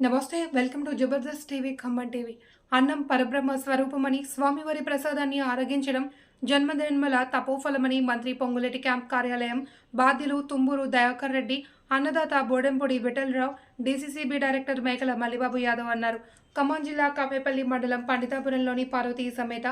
నమస్తే welcome to Jabardasth TV Khammam TV. అన్నం పరబ్రహ్మ స్వరూపమని స్వామివారి ప్రసాదాన్ని ఆరగించడం జన్మజన్మల తపోఫలమని మంత్రి పొంగులెటి క్యాంప్ కార్యాలయం బాధ్యులు తుమ్మూరు దయాకర్ రెడ్డి అన్నదాత బోడెంపొడి విఠలరావు డీసీసీబీ డైరెక్టర్ మేకల మల్లిబాబు యాదవ్ అన్నారు. ఖమ్మం జిల్లా కాపేపల్లి మండలం పండితాపురంలోని పార్వతీ సమేత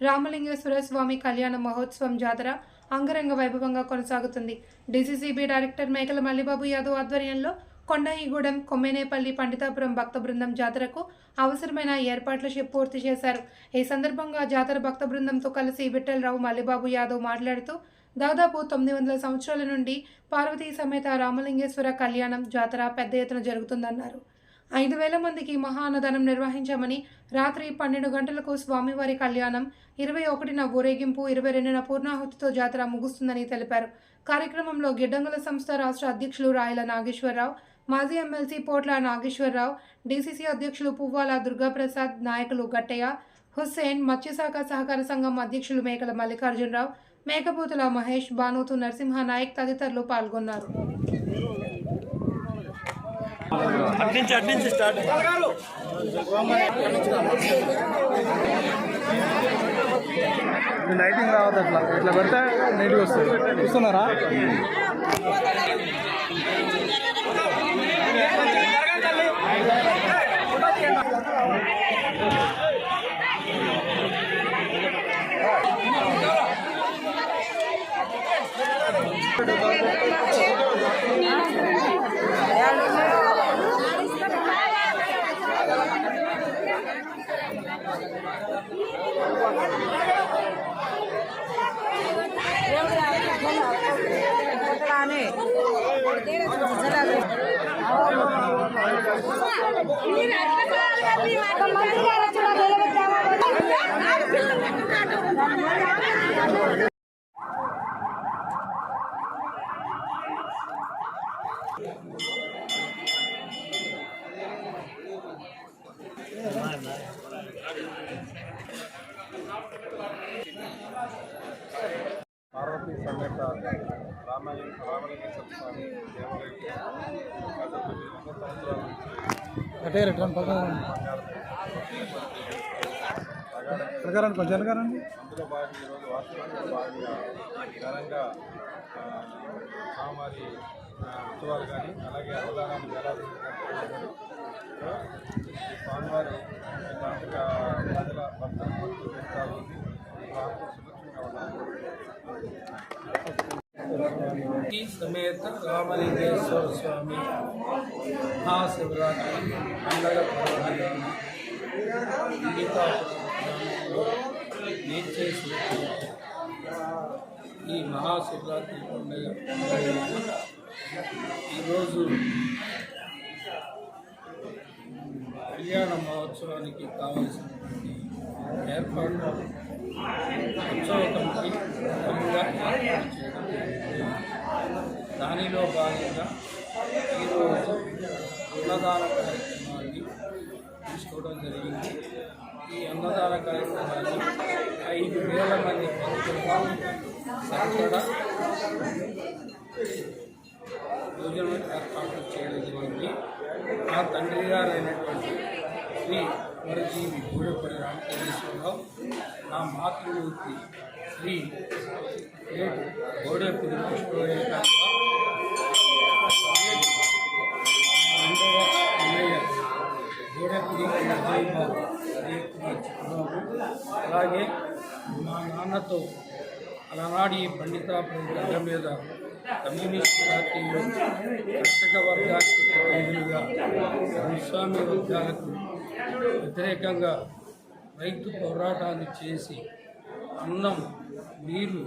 రామలింగేశ్వర స్వామి కళ్యాణ మహోత్సవం జాతర అంగరంగ వైభవంగా కొనసాగుతుంది. డీసీసీబీ డైరెక్టర్ మేకల మల్లిబాబు యాదవ్ ఆధ్వర్యంలో కొండాయిగూడెం కొమ్మేనేపల్లి పండితాపురం భక్త బృందం జాతరకు అవసరమైన ఏర్పాట్లు పూర్తి చేశారు. ఈ సందర్భంగా జాతర భక్త బృందంతో కలిసి విఠలరావు మల్లిబాబు యాదవ్ మాట్లాడుతూ దాదాపు తొమ్మిది వందల సంవత్సరాల నుండి పార్వతీ సమేత రామలింగేశ్వర కళ్యాణం జాతర పెద్ద ఎత్తున జరుగుతుందన్నారు. ఐదు వేల మందికి మహా నిర్వహించామని రాత్రి పన్నెండు గంటలకు స్వామివారి కళ్యాణం ఇరవై ఒకటిన ఊరేగింపు ఇరవై రెండున పూర్ణాహుతితో జాతర ముగుస్తుందని తెలిపారు. కార్యక్రమంలో గిడ్డంగుల సంస్థ రాష్ట్ర అధ్యక్షులు రాయల నాగేశ్వరరావు మాజీ ఎమ్మెల్సీ పోట్ల నాగేశ్వరరావు డీసీసీ అధ్యక్షులు పువ్వాల దుర్గాప్రసాద్ నాయకులు గట్టయ్య హుస్సేన్ మత్స్యశాఖ సహకార సంఘం అధ్యక్షులు మేకల మల్లికార్జునరావు మేకపోతుల మహేష్ బానోతు నరసింహ నాయక్ తదితరులు పాల్గొన్నారు. లైటింగ్ రావద్దు అట్లా. ఇట్లా పెడితే నీట్గా వస్తుంది. చూస్తున్నారా? పార్వతీ రామలింగ రామలింగేశ్వర స్వామి దేవాలయం సంవత్సరాల నుంచి కొంచెం ఎడగారండి అందులో భాగంగా ఈరోజు వాస్తవానికి భాగంగా ఘనంగా ఆ, ఉత్సవాలు కానీ అలాగే అన్నదానాన్ని ఎలా జరుగుతుందో ఈ స్వామివారి దాంట్లో ప్రజల భక్తులకు చూపిస్తారు ప్రాంతం సుభిక్షంగా ఉండాలి ఈ సమేత రామలింగేశ్వర స్వామి మహాశివరాత్రి పండగ పర్వదినాన గీతాపురంలో నేను చేసిన ఈ మహాశివరాత్రి పండుగ ఈరోజు కళ్యాణ మహోత్సవానికి కావలసినటువంటి ఏర్పాట్లు ఉత్సవ కమిటీ క్రమంగా ఏర్పాటు చేయడం జరిగింది. దానిలో భాగంగా ఈరోజు అన్నదాన కార్యక్రమాన్ని తీసుకోవడం జరిగింది. ఈ అన్నదాన కార్యక్రమాన్ని ఐదు వేల మంది భక్తులకు సరిపడా భోజనం ఏర్పాటు చేయడం జరిగింది. మా తండ్రి గారు అయినటువంటి శ్రీ వరజీవి గూడపడి రామచంద్రేశ్వరరావు నా మాతృమూర్తి శ్రీ ఏటు గోడేపూడి విజయబాబు అలాగే మా నాన్నతో అలనాడు ఈ పండిత ప్రజల మీద కమ్యూనిస్ట్ పార్టీలో కర్షక వర్గానికి ప్రతినిధులుగా భూస్వామ్య వర్గాలకు వ్యతిరేకంగా రైతు పోరాటాన్ని చేసి అన్నం నీరు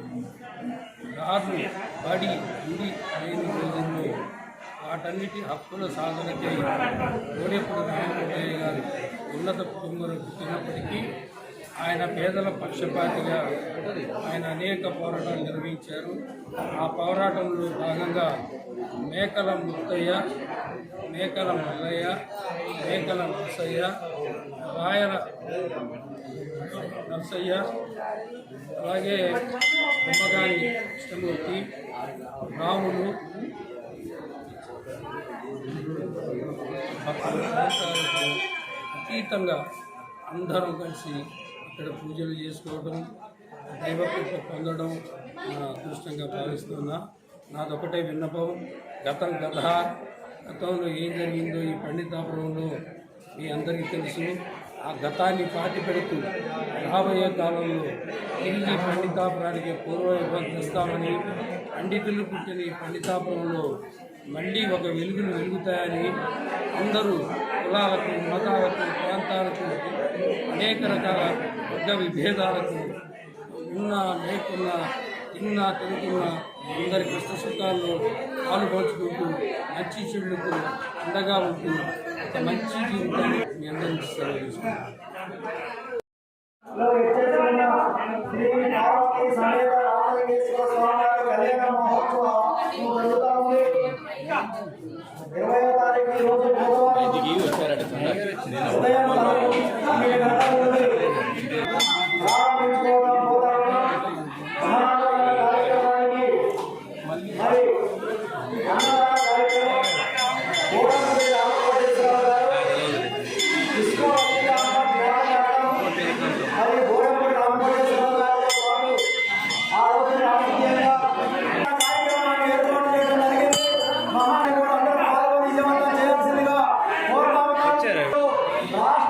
దారులు బడి గుడి లేని రోజుల్లో వాటన్నిటి హక్కుల సాధనకై కోడెప్పుడు రామకోటయ్య గారు ఉన్నత కుటుంబంలో పుట్టినప్పటికీ ఆయన పేదల పక్షపాతిగా ఆయన అనేక పోరాటాలు నిర్వహించారు. ఆ పోరాటంలో భాగంగా మేకల ముత్తయ్య మేకల మల్లయ్య మేకల నరసయ్య రాయల నరసయ్య అలాగే బొమ్మగాని కృష్ణమూర్తి రాములు భక్తుల ప్రాంతాలకు అతీతంగా అందరం కలిసి ఇక్కడ పూజలు చేసుకోవడం దైవకృప పొందడం నా అదృష్టంగా భావిస్తున్నా. నాదొకటే విన్నపం. గతం గత గతంలో ఏం జరిగిందో ఈ పండితాపురంలో మీ అందరికీ తెలుసు. ఆ గతాన్ని పాటి పెడుతూ రాబోయే కాలంలో తిరిగి పండితాపురానికి పూర్వవైభవం తెస్తామని పండితులు పుట్టిన ఈ పండితాపురంలో మళ్ళీ ఒక వెలుగును వెలుగుతాయని అందరూ కులాలకు మతాలకు ప్రాంతాలకు అనేక రకాల వర్గ విభేదాలకు ఉన్నా లేకున్నా తిన్నా తిరుగుతున్నా అందరి కష్ట సుఖాల్లో పాలుపంచుకుంటూ మంచి చెడులకు అండగా ఉంటూ ఒక మంచి జీవితాన్ని మీ అందరికీ సెలవు Last